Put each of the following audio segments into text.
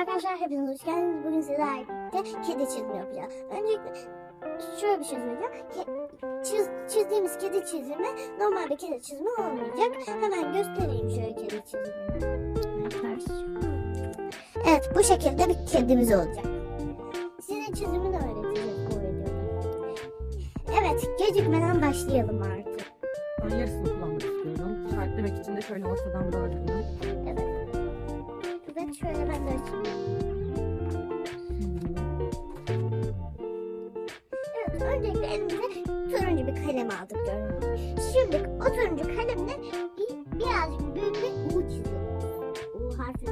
arkadaşlar hepiniz hoş geldiniz. Bugün sizlerle birlikte kedi çizimi yapacağız. Öncelikle şöyle bir şey söyleyeceğim. Çiz, çizdiğimiz kedi çizimi normal bir kedi çizimi olmayacak. Hemen göstereyim şöyle kedi çizimi. Evet bu şekilde bir kedimiz olacak. Size çizimini öğreteceğim bu videoda. Evet gecikmeden başlayalım artık. Ben yarısını kullanmak istiyorum. İşaretlemek için de şöyle masadan bağladım. aldık. Şimdi oturuncu kalemle birazcık büyük bir U çiziyoruz. U harfini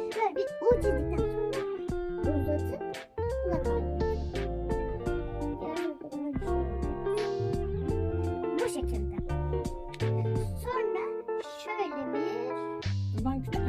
Böyle bir U çizdikten sonra uzatıp buna. Bu şekilde. Sonra şöyle bir... Ben küçük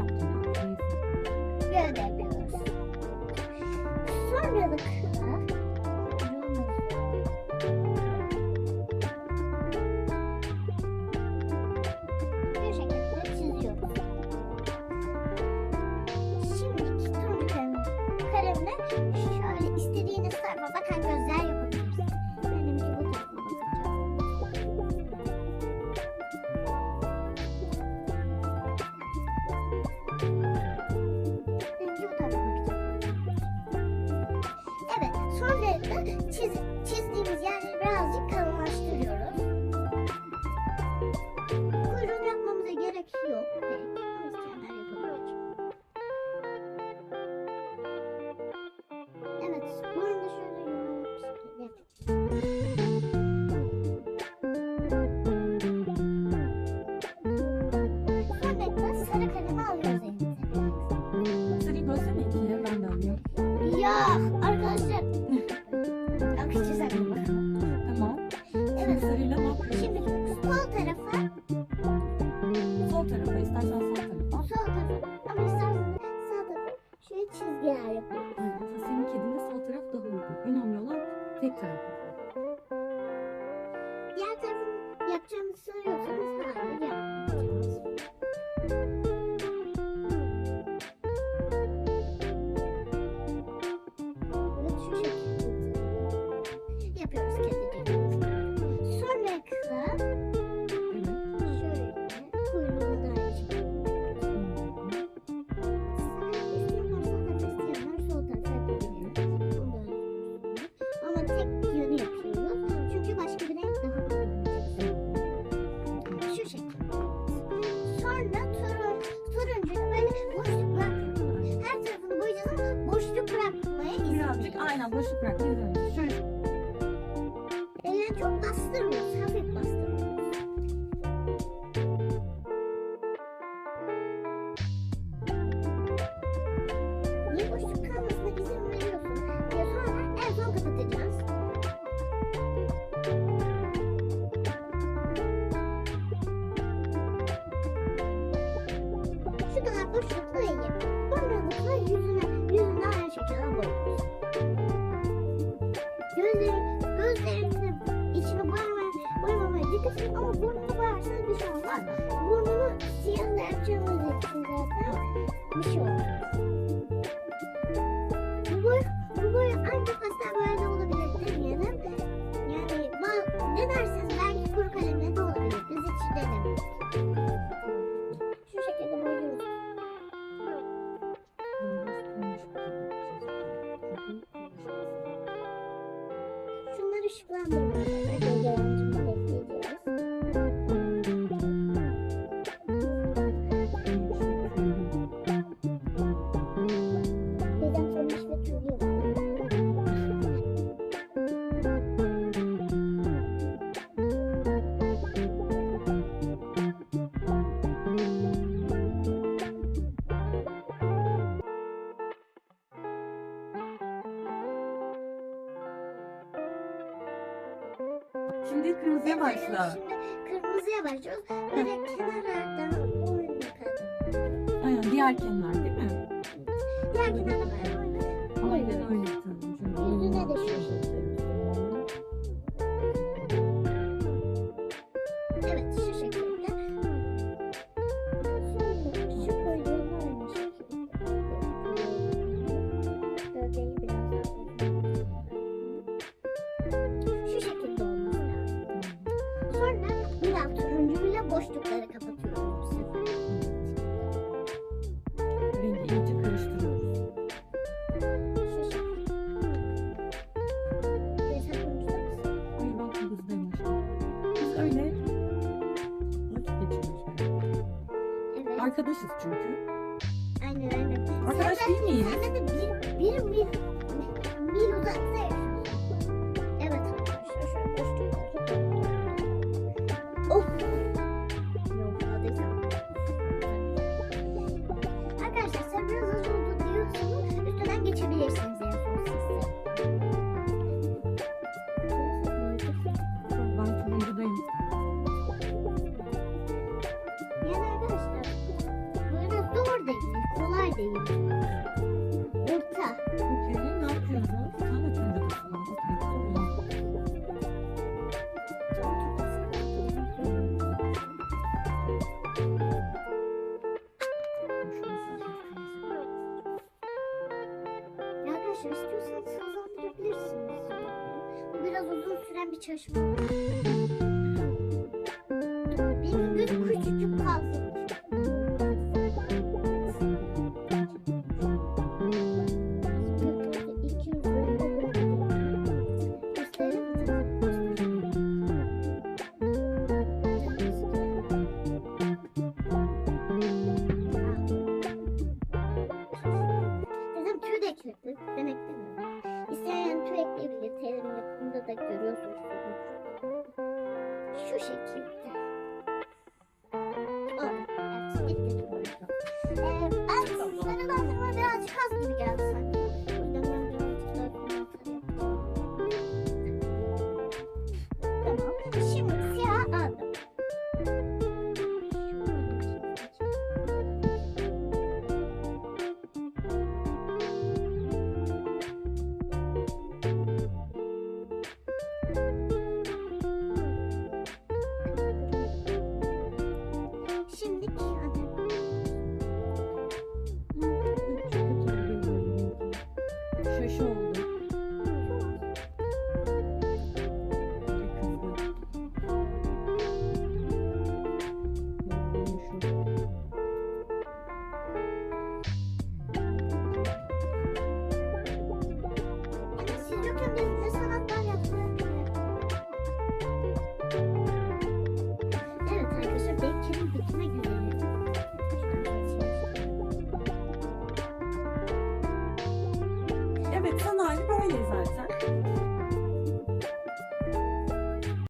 嗯 한번 스프랑 konuşmam. Şimdi kırmızıya başla. Şimdi kırmızıya başlıyoruz. Böyle kenarlardan oyuna. Aynen diğer kenar değil mi? Diğer kenardan böyle. Aynen öyle. arkadaşız çünkü. Aynen aynen. Arkadaş değil miyiz? Zaten bir, bir, bir, bir uzakta biraz uzun süren bir çalışma. uzunluğu. Şu şekilde. Oldu. Evet, şimdi de